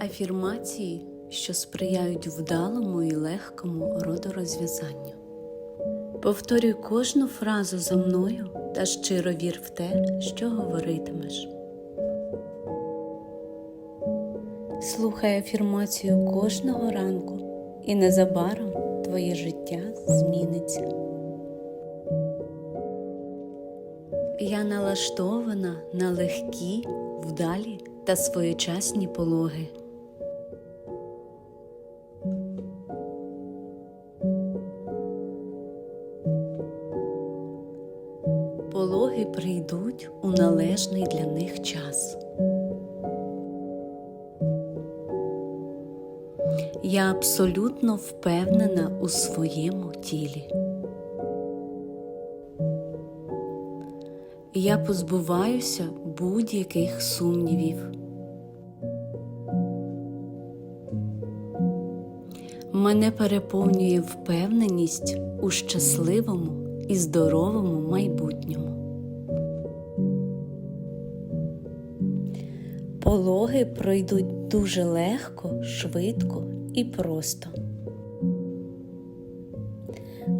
Афірмації, що сприяють вдалому і легкому родорозв'язанню. Повторюй кожну фразу за мною та щиро вір в те, що говоритимеш. Слухай афірмацію кожного ранку, і незабаром твоє життя зміниться. Я налаштована на легкі, вдалі та своєчасні пологи. Пологи прийдуть у належний для них час. Я абсолютно впевнена у своєму тілі. Я позбуваюся будь-яких сумнівів. Мене переповнює впевненість у щасливому і здоровому майбутньому. Пологи пройдуть дуже легко, швидко і просто.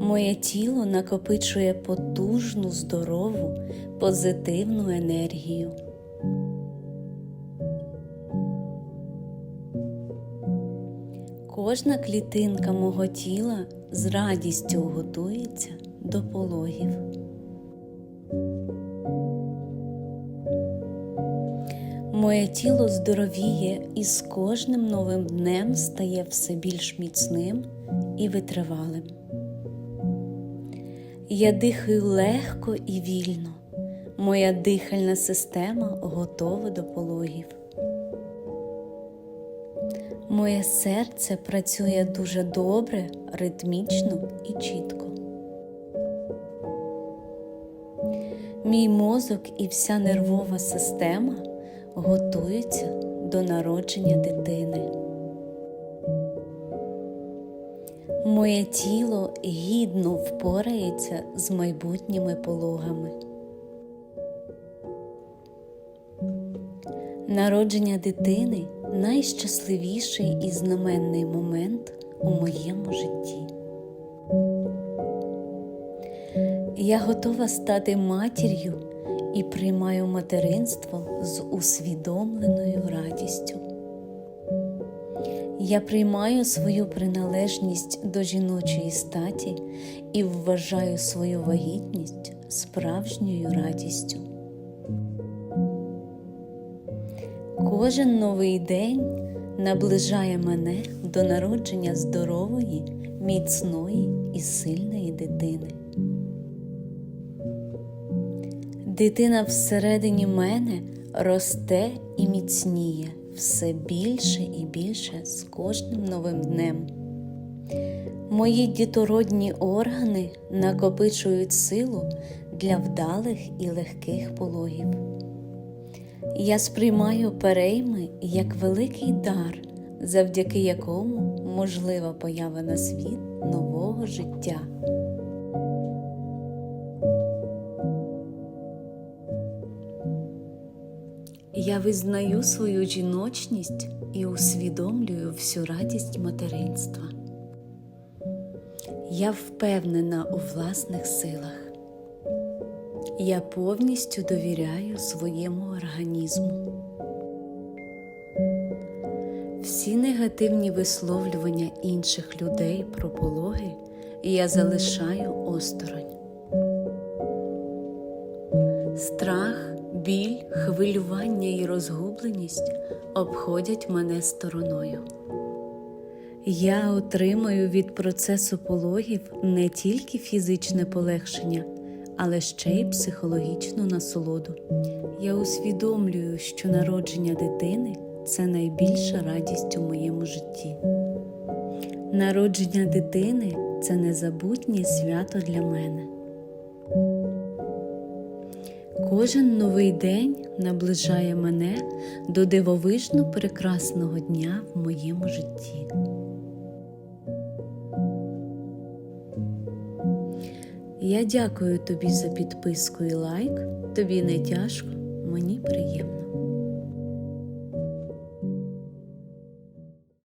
Моє тіло накопичує потужну, здорову, позитивну енергію. Кожна клітинка мого тіла з радістю готується до пологів. Моє тіло здоровіє і з кожним новим днем стає все більш міцним і витривалим. Я дихаю легко і вільно. Моя дихальна система готова до пологів. Моє серце працює дуже добре, ритмічно і чітко. Мій мозок і вся нервова система готуються до народження дитини. Моє тіло гідно впорається з майбутніми пологами. Народження дитини найщасливіший і знаменний момент у моєму житті. Я готова стати матір'ю і приймаю материнство з усвідомленою радістю. Я приймаю свою приналежність до жіночої статі і вважаю свою вагітність справжньою радістю. Кожен новий день наближає мене до народження здорової, міцної і сильної дитини. Дитина всередині мене росте і міцніє все більше і більше з кожним новим днем. Мої дітородні органи накопичують силу для вдалих і легких пологів. Я сприймаю перейми як великий дар, завдяки якому можлива поява на світ нового життя. Я визнаю свою жіночність і усвідомлюю всю радість материнства. Я впевнена у власних силах. Я повністю довіряю своєму організму. Всі негативні висловлювання інших людей про пологи я залишаю осторонь. Біль, хвилювання і розгубленість обходять мене стороною. Я отримаю від процесу пологів не тільки фізичне полегшення, але ще й психологічну насолоду. Я усвідомлюю, що народження дитини це найбільша радість у моєму житті. Народження дитини це незабутнє свято для мене. Кожен новий день наближає мене до дивовижно прекрасного дня в моєму житті. Я дякую тобі за підписку і лайк. Тобі не тяжко, мені приємно.